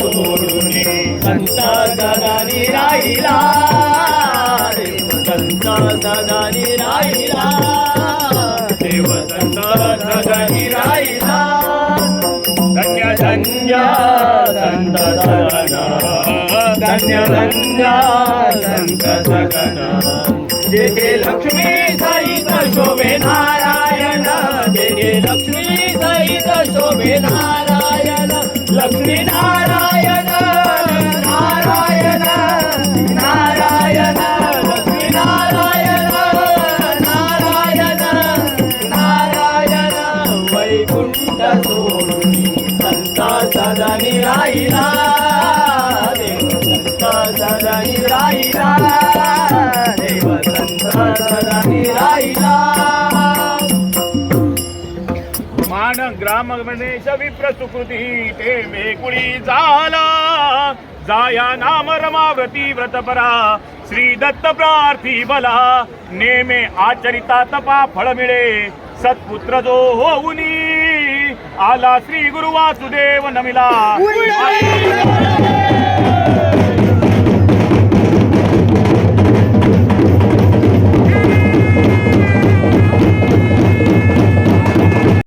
सोडून संता सदा राहिला. संता सदा राहिला. देव संता सदा राहिला. धन्य धन्य जेथे लक्ष्मी सहित शोभे नारायण. जेथे लक्ष्मी सहित शोभे नारायण. लक्ष्मी नारायण सोडून संता देव संत देव संत मान ग्राम गणेश विप्र सुकृती ते मेकुळी झाला. जाया नाम रमावती व्रतपरा श्री दत्त प्रार्थी बला. नेमे आचरिता तपा फळ मिळे. सत्पुत्र जो होऊनी. आला श्री गुरु वासुदेव नमिला.